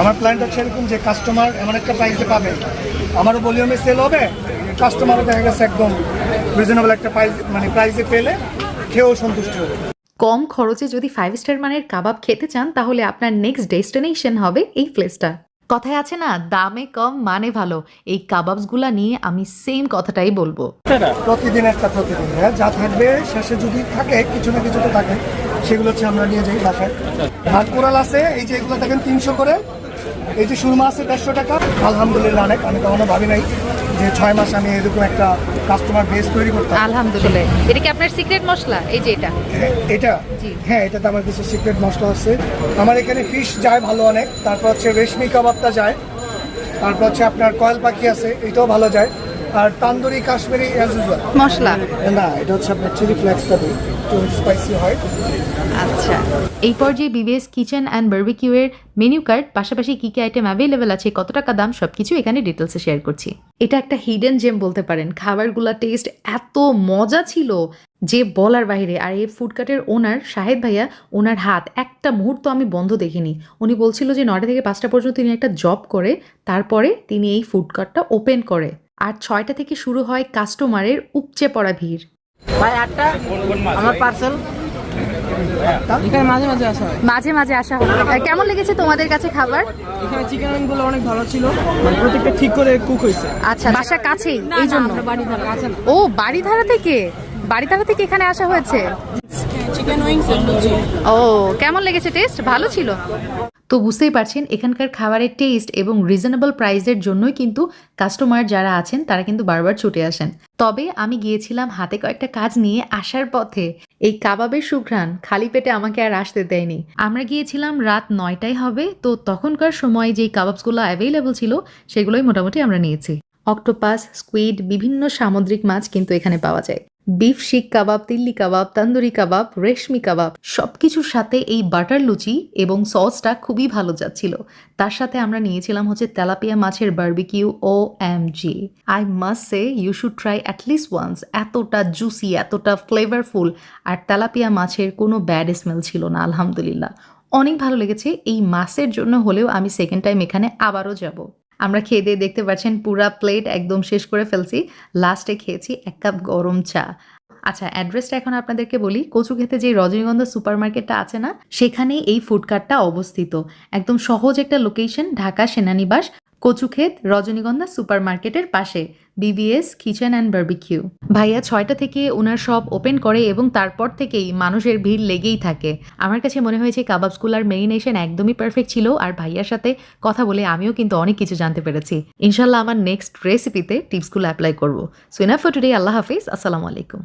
আমার প্ল্যানটা হচ্ছে এরকম যে কাস্টমার এমন একটা প্রাইসে পাবে। আমারও ভলিউমে সেল হবে কাস্টমারও দেখা গেছে একদম রিজনেবল একটা প্রাইস মানে প্রাইসে পেলে খেয়েও সন্তুষ্ট হবে। কম খরচে যদি ফাইভ স্টার মানের কাবাব খেতে চান তাহলে আপনার নেক্সট ডেস্টিনেশন হবে এই প্লেসটা কথায় আছে না দামে কম মানে ভালো। এই কাবাবসগুলা নিয়ে আমি সেম কথাটাই বলব। প্রতিদিন একটা প্রতিদিন হ্যাঁ যা থাকবে শেষে যদি থাকে কিছু না কিছু তো থাকে সেগুলো হচ্ছে আমরা নিয়ে যাই বাসায়। ভাত কোরাল আছে এই যে এগুলো দেখেন তিনশো করে এই যে শুরু মাসে দেড়শো টাকা আলহামদুলিল্লাহ অনেক আমি কখনো ভাবি নাই যে ছয় মাস আমি এরকম একটা কাস্টমার বেস তৈরি করতাম। আলহামদুলিল্লাহ। এটা কি আপনার সিক্রেট মশলা? এই যে এটা। হ্যাঁ, এটা জি। হ্যাঁ এটাতে আমার কিছু সিক্রেট মশলা আছে। আমার এখানে ফিশ যায় ভালো অনেক তারপর হচ্ছে রেশমি কাবাবটা যায় তারপর হচ্ছে আপনার কয়েল পাখি আছে এটাও ভালো যায়। আর তান্দুরি কাশ্মীরি অ্যাজ ইউজুয়াল মশলা? না এটা হচ্ছে আপনার চিলি ফ্লেক্সটা দিই একটু স্পাইসি হয়। আচ্ছা। এই পর্যায়ে বিবিএস কিচেন অ্যান্ড বার্বিকিউ এর মেনু কার্ড পাশাপাশি কি কি আইটেম অ্যাভেলেবেল আছে কত টাকা দাম সবকিছু এখানে ডিটেলসে শেয়ার করছি। এটা একটা হিডেন জেম বলতে পারেন। খাবারগুলা টেস্ট এত মজা ছিল যে বলার বাইরে। আর এই ফুডকার্টের ওনার শাহেদ ভাইয়া ওনার হাত একটা মুহূর্ত আমি বন্ধ দেখিনি। উনি বলছিল যে নটা থেকে পাঁচটা পর্যন্ত তিনি একটা জব করে তারপরে তিনি এই ফুড ফুডকার্টটা ওপেন করে। আর ছয়টা থেকে শুরু হয় কাস্টমারের উপচে পড়া ভিড়। ভাই আটটা? আমার পার্সেল এখানে মাঝে মাঝে আসা হয়। মাঝে মাঝে আসা হয়। কেমন লেগেছে তোমাদের কাছে খাবার? এখানে চিকেনগুলো অনেক ভালো ছিল। মানে প্রত্যেকটা ঠিক করে কুক হয়েছে। আচ্ছা বাসার কাছেই এই জন্য। বাড়ি ও বাড়িধারা থেকে? বাড়িধারা থেকে এখানে আসা হয়েছে? চিকেন উইংস ও কেমন লেগেছে টেস্ট ভালো ছিল? তো বুঝতেই পারছেন, এখানকার খাবারের টেস্ট এবং রিজনেবল প্রাইসের জন্যই কিন্তু কাস্টমার যারা আছেন, তারা কিন্তু বারবার ছুটে আসেন। তবে আমি গিয়েছিলাম হাতে কয়েকটা কাজ নিয়ে আসার পথে। এই কাবাবের সুঘ্রাণ খালি পেটে আমাকে আর আসতে দেয়নি। আমরা গিয়েছিলাম রাত নয়টায় হবে, তো তখনকার সময় যেই কাবাবসগুলো অ্যাভেলেবল ছিল, সেগুলোই মোটামুটি আমরা নিয়েছি। অক্টোপাস স্কুইড বিভিন্ন সামুদ্রিক মাছ কিন্তু এখানে পাওয়া যায়। বিফ শিক কাবাব, তিল্লি কাবাব, তান্দুরি কাবাব, রেশমি কাবাব, সবকিছুর সাথে এই বাটার লুচি এবং সসটা খুবই ভালো যাচ্ছিল। তার সাথে আমরা নিয়েছিলাম হচ্ছে তেলাপিয়া মাছের barbecue O M G I must say you should try at least once এতটা জুসি এতটা ফ্লেভারফুল আর তেলাপিয়া মাছের কোনো ব্যাড স্মেল ছিল না, আলহামদুলিল্লাহ। অনেক ভালো লেগেছে। এই মাছের জন্য হলেও আমি সেকেন্ড টাইম এখানে আবারও যাব। আমরা খেয়ে দিয়ে দেখতে পাচ্ছেন পুরা প্লেট একদম শেষ করে ফেলছি। লাস্টে খেয়েছি এক কাপ গরম চা। আচ্ছা অ্যাড্রেসটা এখন আপনাদেরকে বলি। কচুক্ষেতে যে রজনীগন্ধা সুপার মার্কেটটা আছে না, সেখানেই এই ফুডকার্টটা অবস্থিত। একদম সহজ একটা লোকেশন ঢাকা সেনানিবাস। কচুক্ষেত রজনীগন্ধা সুপার মার্কেটের পাশে বিবিএস কিচেন অ্যান্ড বার্বিকিউ ভাইয়া ছয়টা থেকে ওনার শপ ওপেন করে এবং তারপর থেকেই মানুষের ভিড় লেগেই থাকে। আমার কাছে মনে হয়েছে কাবাবসগুলার মেরিনেশন একদমই পারফেক্ট ছিল আর ভাইয়ার সাথে কথা বলে আমিও কিন্তু অনেক কিছু জানতে পেরেছি। ইনশাল্লাহ আমার নেক্সট রেসিপিতে টিপসগুলো অ্যাপ্লাই করব। সো ইনাফ ফর টুডে আল্লাহ হাফিজ, আসসালামু আলাইকুম।